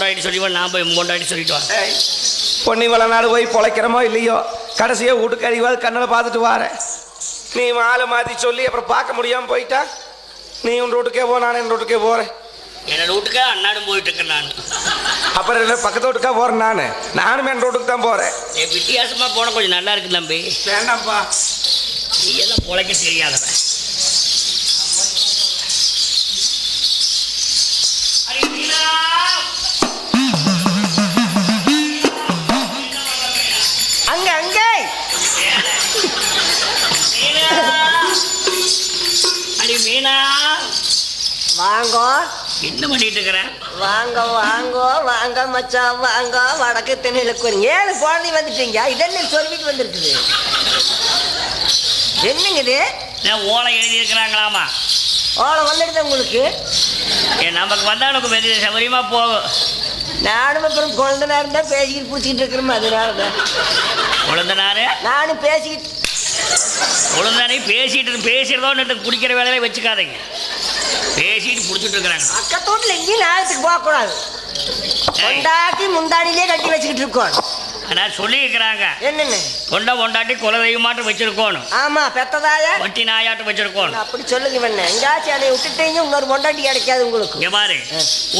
என் பொண்டாட்டி சொல்லிவா நான் போய் என் பொண்டாட்டி சொல்லிட்டு வா பொன்னி வளநாடு போய் பொழைக்கிறமோ இல்லையோ? கடைசியா வீட்டுக்கு அறிவாது கண்ணில் பார்த்துட்டு வாரேன் நீ ஆளை மாற்றி சொல்லி அப்புறம் பார்க்க முடியாமல் போயிட்டா? நீ உன் ரூட்டுக்கே போ நான் என் ரூட்டுக்கே போகிறேன் என்னோட வீட்டுக்கு அண்ணாடும் போயிட்டு இருக்கேன் நான். அப்புறம் என்ன பக்கத்து வீட்டுக்கா போகிறேன் நான்? நானும் என் ரூட்டுக்கு தான் போகிறேன் ஏ, வித்தியாசமா போன கொஞ்சம் நல்லா இருக்கு தம்பி. வேண்டாம்ப்பா. நீ எல்லாம் பொழைக்க தெரியாதவன். வாங்கோ. என்ன பண்ணிட்டு இருக்கிற? வாங்க வாங்கோ வாங்க மச்சான் வாங்க. வடக்கு தென்னையில் ஒரு ஏழு குழந்தை வந்துட்டீங்க. இதென்ன சொல்லிட்டு வந்திருக்குது? என்னங்க இது? நான் ஓலை எழுதி இருக்கிறாங்களாமா ஓலை வந்துடுது உங்களுக்கு? நமக்கு வந்தா உனக்கு பெரிய சௌகரியமா போகும். நானும் அப்புறம் குழந்தை நேரம் தான் பேசிக்கிட்டு பிடிச்சிக்கிட்டு இருக்கிறோம் அதனால தான். குழந்தனாரு? நானும் பேசிக்கிட்டு குழந்தானே பேசிட்டு இருக்கு. பேசுறதோன்னு குடிக்கிற வேலையில வச்சுக்காதீங்க. பேசிட்டு பிடிச்சிட்டு இருக்கிறாங்க பக்கத்தோட்டில் எங்கேயும் நேரத்துக்கு போகக்கூடாது. கொண்டாட்டி முந்தாடியிலே கட்டி வச்சுக்கிட்டு இருக்கோம் ஆனால் சொல்லி இருக்கிறாங்க என்னென்ன? கொண்ட கொண்டாட்டி குலதெய்வமாட்டம் வச்சிருக்கோணும். ஆமா பெத்ததாயா? வட்டி நாயாட்டம் வச்சிருக்கோணும். அப்படி சொல்லுங்க வேணே எங்காச்சும் அதை விட்டுட்டீங்க இன்னொரு பொண்டாட்டி கிடைக்காது உங்களுக்கு. இங்க பாரு.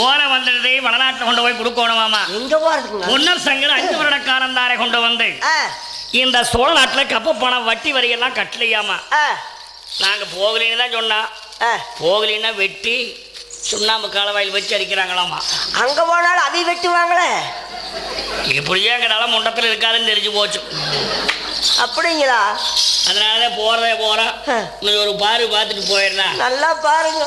ஓலை வந்துடுறதை வடநாட்டில் கொண்டு போய் கொடுக்கணுமாமா எங்க போறதுக்குங்க பொன்னர் சங்கர் அஞ்சு வருடக்காரன் தானே கொண்டு வந்து. இந்த சோழ நாட்டில் கப்ப பணம் வட்டி வரியெல்லாம் கட்டலையாமா. ஆ. நாங்க போகலின்னு தான் சொன்னா. போகலின்னா வெட்டி சுண்ணாம்பு காலவாயில் வச்சு அடிக்கிறாங்களாமா? அங்க போனாலும் அதை வெட்டுவாங்களே? இப்படியே எங்க நலம் முண்டத்தில் இருக்காதுன்னு தெரிஞ்சு போச்சு. அப்படிங்களா? அதனால தான் போறதே போறோம். நீ ஒரு பாரு பார்த்துட்டு போயிடலாம் நல்லா பாருங்க.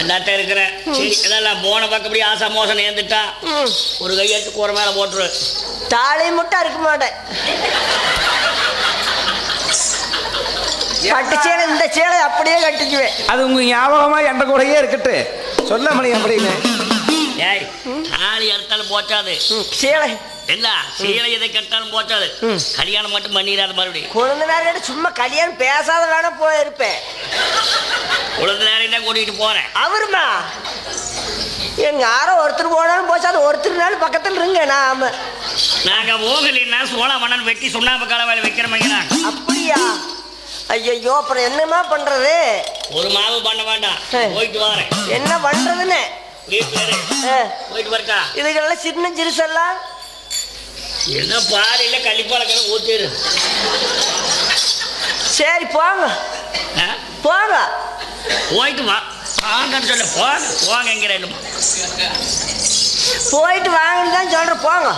என்னாட்ட இருக்கிறேன் சரி இதெல்லாம் போன பக்கம் இப்படி ஆசா மோசம் நேர்ந்துட்டா ம். ஒரு கையெழுத்து கூற மேல போட்டுரு. தாலி மட்டும் இருக்க மாட்டேன். பட்டு சேலை இந்த சேலை அப்படியே கட்டிக்குவேன். அது உங்க ஞாபகமா என்ற கூடயே இருக்கட்டு. சொல்ல மணி அப்படின்னு. ஏய் தாலி அறுத்தாலும் போச்சாது. சேலை. இல்ல சீலை எதை கட்டாலும் போச்சாது. கல்யாணம் மட்டும் பண்ணிடாத மறுபடியும். குழந்தை நேரம் சும்மா கல்யாணம் பேசாத வேணா போயிருப்பேன். உழுது நேரம் தான் கூட்டிகிட்டு போறேன். அவருமா? எங்க யாரோ ஒருத்தர் போனாலும் போச்சு அது ஒருத்தர்னாலும் பக்கத்துல இருங்க நாம. நாங்க போகலின்னா சோழ மன்னன் வெட்டி சுண்ணாம்பு காலவாயில் வைக்கிறோமைங்கிறாங்க அப்படியா? ஐயோ அப்புறம் என்னமா பண்றது? ஒரு மாவு பண்ண வேண்டாம். போயிட்டு வரேன் என்ன பண்றதுன்னு? போயிட்டு வரட்டா. இதுக்கெல்லாம் சின்ன சிறுசெல்லாம்? என்ன பாறையில கள்ளிப்பாலக்கிற ஊத்திரு சரி போங்க? போங்க. போயிட்டு வா. வாங்கன்னு சொல்ல. போங்க போங்கங்கிறேன் போயிட்டு வாங்கன்னு தான் சொல்றேன். போங்க.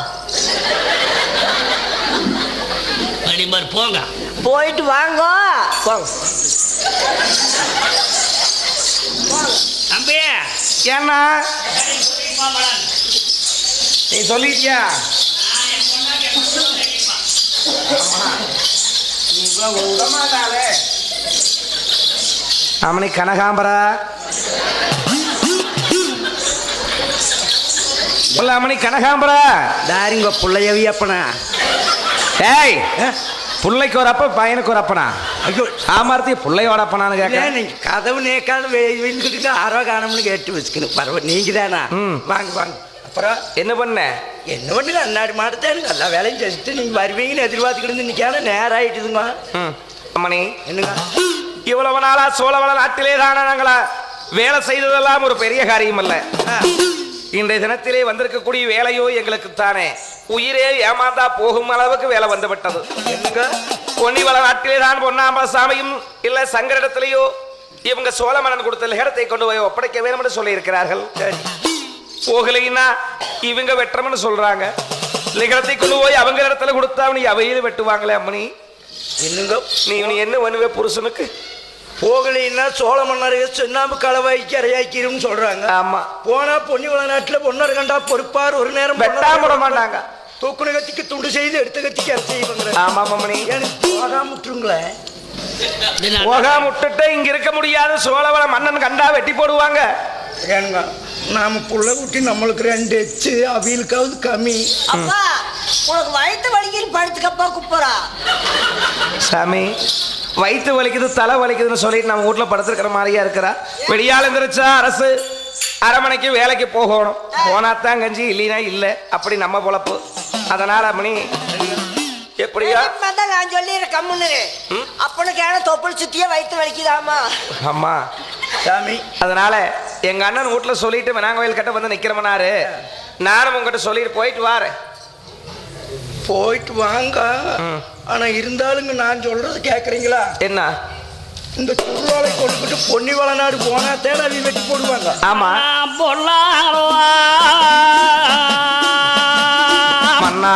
மணிமார் போங்க. போயிட்டு வாங்க. போங்க. தம்பி. ஏன்னா? நீ சொல்லிட்டியா? அம்மணி கனகாம்பரா. அம்மணி கனகாம்பரா. தாரிங்க பிள்ளையவி அப்பனா. ஏய் புள்ளைக்கு ஒரு அப்ப பையனுக்கு ஒரு அப்பனா? ஐயோ. சாமர்த்திய புள்ளையோட அப்பனான்னு கேட்க நீங்க கதவு நேக்கால வெளிக்கிட்டு ஆரோ காணம்னு கேட்டு வச்சுக்கணும். பரவாயில்ல நீங்க தானா. வாங்க வாங்க. அப்புறம்? என்ன பண்ண? என்ன பண்ணல அன்னாடி மாட்டேன் எல்லா வேலையும் செஞ்சுட்டு நீங்க வருவீங்கன்னு எதிர்பார்த்துக்கிட்டு நிக்கால நேரம் ஆயிட்டுதுங்க. அம்மணி. என்னங்க? இவ்வளவு நாளா சோழவள நாட்டிலே தானே நாங்களா வேலை செய்ததெல்லாம் ஒரு பெரிய காரியம் அல்ல ஆ, இன்றைய தினத்திலே வந்திருக்கக்கூடிய வேலையோ எங்களுக்கு தானே உயிரே ஏமாந்தா போகும் அளவுக்கு வேலை வந்து விட்டது பொன்னிவள நாட்டிலே தான் பொன்னாம்பல சாமியும் இல்ல சங்கரிடத்திலேயோ இவங்க சோழமன்னன் கொடுத்த லேடத்தை கொண்டு போய் ஒப்படைக்க வேணும்னு சொல்லி இருக்கிறார்கள் போகலைன்னா இவங்க வெட்டுறோம்னு சொல்றாங்க. லிகரத்தை கொண்டு போய் அவங்க இடத்துல கொடுத்தா நீ அவையில் வெட்டுவாங்களே அம்மனி என்னங்க? நீ நீ என்ன பண்ணுவே புருஷனுக்கு? போகலைன்னா சோழ மன்னர் சுண்ணாம்பு கலவாய்க்கு அரையாக்கிரும் சொல்றாங்க. ஆமா. போனா பொன்னிவள நாட்டுல பொன்னர் கண்டா பொறுப்பார். ஒரு நேரம் வெட்டாம விட மாட்டாங்க. தூக்குன கத்திக்கு துண்டு செய்து எடுத்த கத்திக்கு அரை செய்வாங்க ஆமா மம்மணி போகாம விட்டுருங்களேன் போகாம விட்டுட்டு இங்க இருக்க முடியாது. சோழவள மன்னன் கண்டா வெட்டி போடுவாங்க. ஏனுங்க நாம புள்ள குட்டி நம்மளுக்கு ரெண்டு எச்சு அவியலுக்காவது கம்மி அப்பா உனக்கு வயிற்று வலிக்குன்னு படுத்துக்கப்பா குப்பரா சாமி வயிற்று வலிக்குது தலை வலிக்குதுன்னு சொல்லிட்டு நம்ம வீட்ல படுத்திருக்கிற மாதிரியா இருக்கிறா? வெடியால் எந்திரிச்சா அரசு அரமனைக்கு வேலைக்கு போகணும். போனாத்தான் கஞ்சி இல்லைனா இல்லை. அப்படி நம்ம பொழப்பு. அதனால மணி எப்படியா? தான் நான் சொல்லிடுறேன் கம்முன்னு ம்? அப்பனுக்கு ஏன்னா தொப்புள் சுத்தியே வயிற்று வலிக்குதாமா அம்மா. சாமி. அதனால எங்க அண்ணன் வீட்டுல சொல்லிட்டு வினாங்கோயில் கிட்ட வந்து நிக்கிறமனாரு நானும் உங்ககிட்ட சொல்லிட்டு போயிட்டு வாரேன். போயிட்டு வாங்க. ஆனா இருந்தாலுங்க நான் சொல்றது கேக்குறீங்களா? என்ன? இந்த சுருளாலை கொண்டுகிட்டு பொன்னி வளநாடு போனா தேட வெட்டி போடுவாங்க. ஆமா. பொல்லாரோ மன்னா.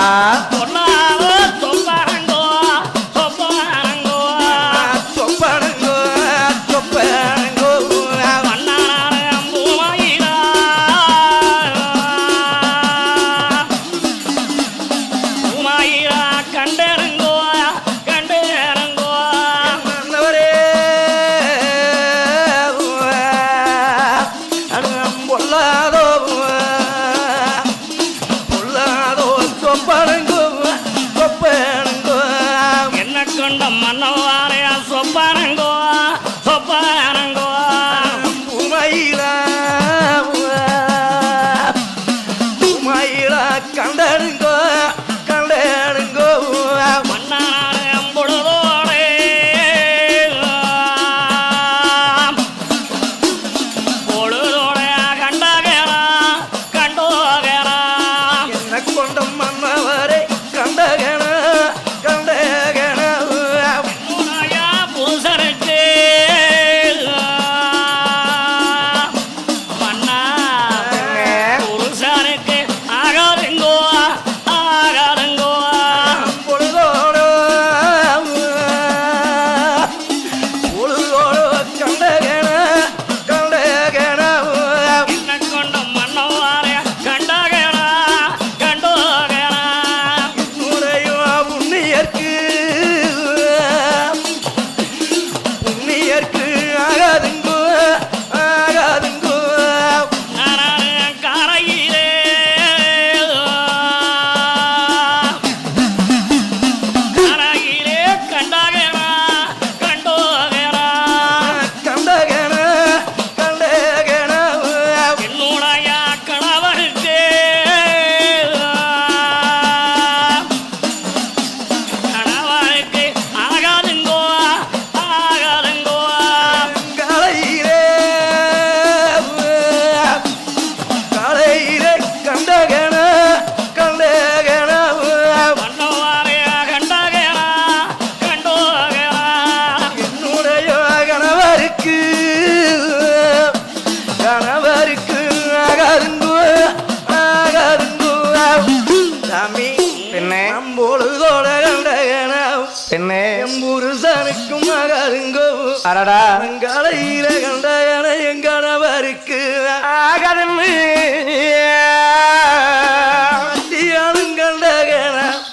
அடடா. காலையில கண்டகன என் கணவருக்கு ஆகாதுன்னு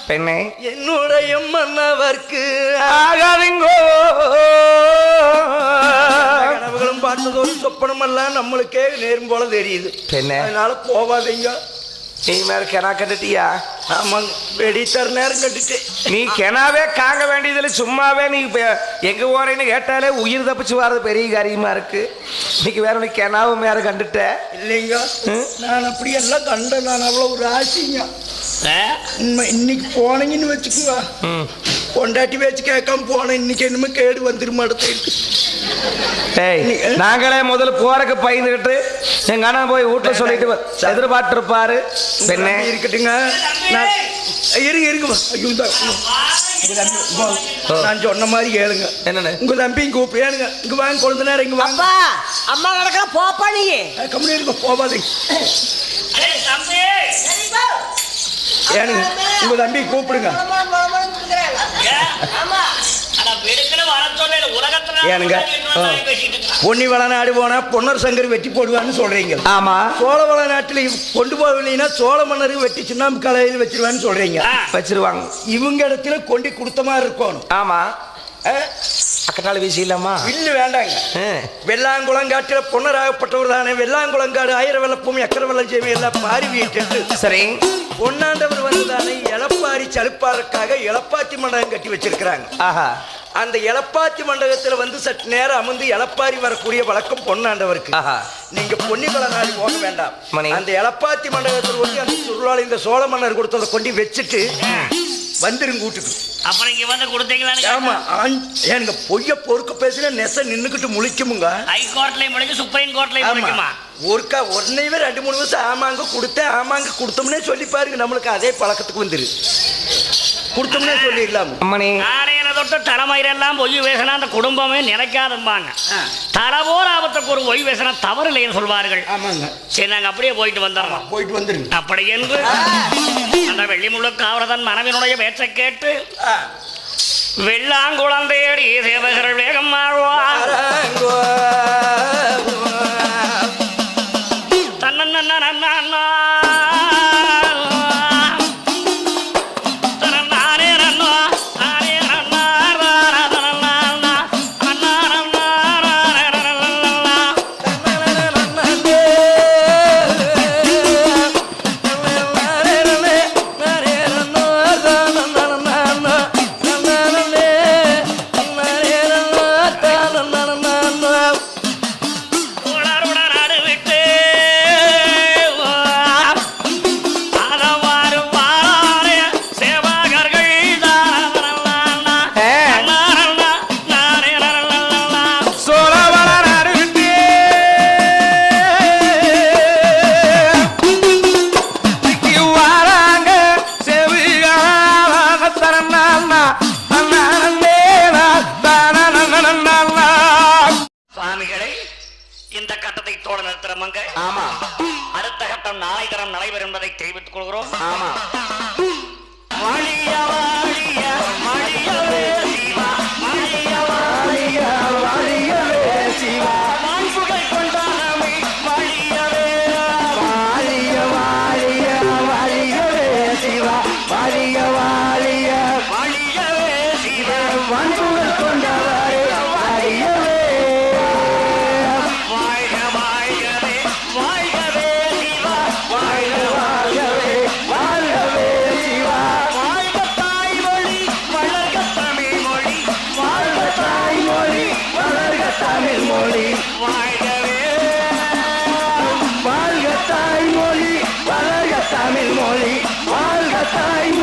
பெண்ணே. என்னுடைய மன்னவர்க்கு ஆகாதுங்கோ. கனவுகளும் பார்த்ததோடு சொப்பனமெல்லாம் நம்மளுக்கே நேரும் போல தெரியுது. பெண்ணே. அதனால போவாதீங்க. மேல கிணா கட்டுட்டியா? ஆமாங்க வெடி தர நேரம் கட்டுட்டு நீ கிணாவே காங்க வேண்டியதில்ல சும்மாவே நீ எங்க போறேன்னு கேட்டாலே உயிர் தப்பிச்சு வர்றது பெரிய காரியமா இருக்கு. இன்னைக்கு வேற நீ கிணாவு மேல கண்டுட்ட. இல்லைங்க ம்? நான் அப்படி எல்லாம் கண்டேன். நான் அவ்வளோ ஒரு ஆசைங்க. இன்னைக்கு போனீங்கன்னு வச்சுக்கோங்க. ம். பொண்டாட்டி வச்சு கேட்காம போனேன் இன்னைக்கு என்னமோ கேடு வந்துருமா அடுத்து நாங்களே முதல்ல போறக்கு பயந்துகிட்டு எங்க அண்ணன் போய் வீட்டுல சொல்லிட்டு எதிர்பார்த்து இருப்பாரு பெண்ணே இருக்கட்டுங்க நான் இருங்க இருங்க ஐயோ நான் சொன்ன மாதிரி கேளுங்க என்னன்னு உங்க தம்பியும் கூப்பிடுங்க இங்க வாங்க கொழுந்த நேரம் இங்க வாங்க அப்பா அம்மா நடக்கிற போப்பா நீ கம்பெனி இருக்க போகாதீங்க ஏனுங்க உங்க தம்பி கூப்பிடுங்க ஏனுங்க? பொன்னி வளநாடு போனா பொன்னர் சங்கர் வெட்டி போடுவான்னு சொல்றீங்க. ஆமா. சோழ வளநாட்டுல கொண்டு போகலைன்னா சோழ மன்னர் வெட்டி சுண்ணாம்பு கலையில் வச்சிருவான்னு சொல்றீங்க. வச்சிருவாங்க. இவங்க இடத்துல கொண்டு கொடுத்த மாதிரி இருக்கணும். ஆமா. ஆ? பக்கத்தால வீசிடலாமா? வில்லு வேண்டாங்க. ஆ. வெள்ளாங்குளங்காட்டில் பொன்னராகப்பட்டவர் தானே. வெள்ளாங்குளங்காடு ஆயிர வெள்ளப்பும் எக்கர வெள்ளம் செய்யும் எல்லாம் பாரி வீட்டு சரி. பொன்னாண்டவர் வந்து தானே எலப்பாரி சலுப்பாருக்காக எலப்பாத்தி மண்டபம் கட்டி வச்சிருக்கிறாங்க. ஆஹா. அந்த எலப்பாத்தி மண்டபத்துல வந்து சற்று நேரம் அமர்ந்து எலப்பாரி வரக்கூடிய வழக்கம் பொன்னாண்டவருக்கு. நீங்க பொன்னிமலை நாடி போக வேண்டாம். அந்த எலப்பாத்தி மண்டபத்தில் கொண்டு அந்த சுருளால் இந்த சோழ மன்னர் கொடுத்ததை கொண்டு வச்சுட்டு வந்துருங்க வீட்டுக்கு அப்புறம் இங்க வந்து கொடுத்தீங்களான்னு ஆமா ஏனுங்க பொய்ய பொறுக்க பேசினா நெச நின்னுக்கிட்டு முழிக்குமுங்க. ஹைகோர்ட்லயும் முடிஞ்சு சுப்ரீம் கோர்ட்லயும் ஆமா முடிக்குமா ஒருக்கா உடனேவே ரெண்டு மூணு வருஷம் ஆமாங்க கொடுத்தேன் ஆமாங்க கொடுத்தோம்னே சொல்லி பாருங்க நம்மளுக்கு அதே பழக்கத்துக்கு வந்துரு. கொடுத்தோம்னே சொல்லிடலாம். அம்மணி. காலையில தொட்டு தலைமயிரெல்லாம் பொய் பேசினா அந்த குடும்பமே நினைக்காதும்பாங்க. தலபோர் ஆபத்துக்கு ஒரு பொய் பேசினா தவறு இல்லைன்னு சொல்வார்கள். ஆமாங்க. சரி நாங்க அப்படியே போயிட்டு வந்துடுறோம். போயிட்டு வந்துருங்க. அப்படி என்று அந்த வெள்ளி முழுக்க அவரதன் மனைவினுடைய பேச்சை கேட்டு ஆ. வெள்ளாங்குளம் தேடி சேவகர்கள் வேகம் மாழ்வார் தன்னன்னா தனநானே நாளை தரம் நடைபெறும் என்பதை தெரிவித்துக் கொள்கிறோம். ஆமா. time.